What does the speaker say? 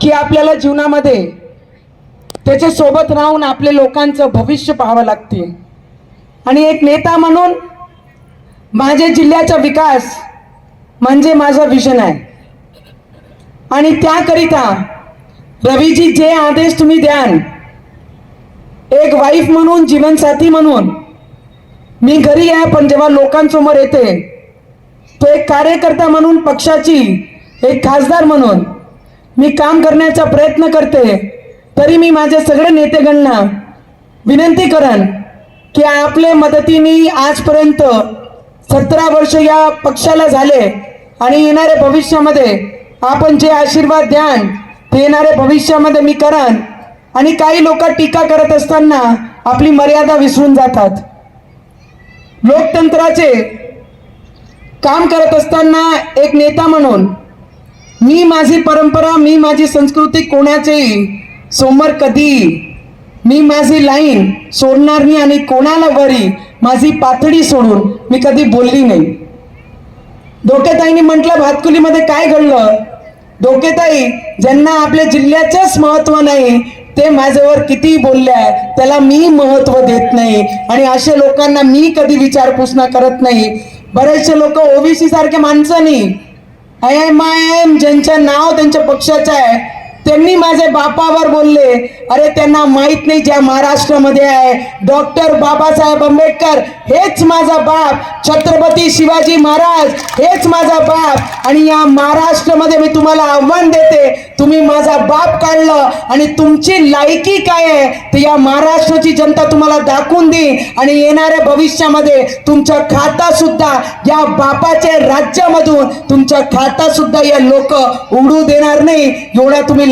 की आपल्याला जीवनामध्ये त्याच्यासोबत राहून आपले लोकांचं भविष्य पाहावं लागते. आणि एक नेता म्हणून माझ्या जिल्ह्याचा विकास म्हणजे माझं विजन आहे. आणि त्याकरिता रवीजी जे आदेश तुम्ही द्याल एक वाईफ म्हणून जीवनसाथी म्हणून मी घरी आहे पण जेव्हा लोकांसमोर येते तो एक कार्यकर्ता म्हणून पक्षाची एक खासदार म्हणून मी काम करण्याचा प्रयत्न करते तरी मी माझ्या सगळे नेतेगणना विनंती करन की आपले मदतीने आजपर्यंत सतरा वर्ष या पक्षाला झाले आणि येणाऱ्या भविष्यामध्ये आपण जे आशीर्वाद द्यान ते येणाऱ्या भविष्यामध्ये मी करन आणि काही लोक टीका करत असताना आपली मर्यादा विसरून जातात. लोकतंत्राचे काम करत असताना एक नेता म्हणून मी माझी परंपरा मी माझी संस्कृती कोणाचेही समोर कधी? मी माझी लाईन सोडणार नाही आणि कोणाला वरी? माझी पातळी सोडून मी कधी बोलली नाही. धोकेताईने म्हटलं भातकुलीमध्ये काय घडलं? धोकेताई ज्यांना आपल्या जिल्ह्याचंच महत्त्व नाही ते माझ्यावर किती बोलले आहे त्याला मी महत्त्व देत नाही. आणि अशा लोकांना मी कधी विचारपूस ना करत नाही. बरेचसे लोक ओबीसी सारखे माणसं नाही. आय एम आय एम ज्यांचं नाव त्यांच्या पक्षाचं आहे त्यांनी माझ्या बापावर बोलले. अरे त्यांना माहीत नाही ज्या महाराष्ट्रामध्ये आहे. डॉक्टर बाबासाहेब आंबेडकर हेच माझा बाप. छत्रपती शिवाजी महाराज हेच माझा बाप. आणि या महाराष्ट्रामध्ये मी तुम्हाला आव्हान देते तुम्ही माझा बाप काढलं आणि तुमची लायकी काय आहे ते या महाराष्ट्राची जनता तुम्हाला दाखवून देईन. आणि येणाऱ्या भविष्यामध्ये तुमच्या खाता सुद्धा या बापाच्या राज्यामधून तुमच्या खाता सुद्धा या लोक उघडू देणार नाही. एवढा तुम्ही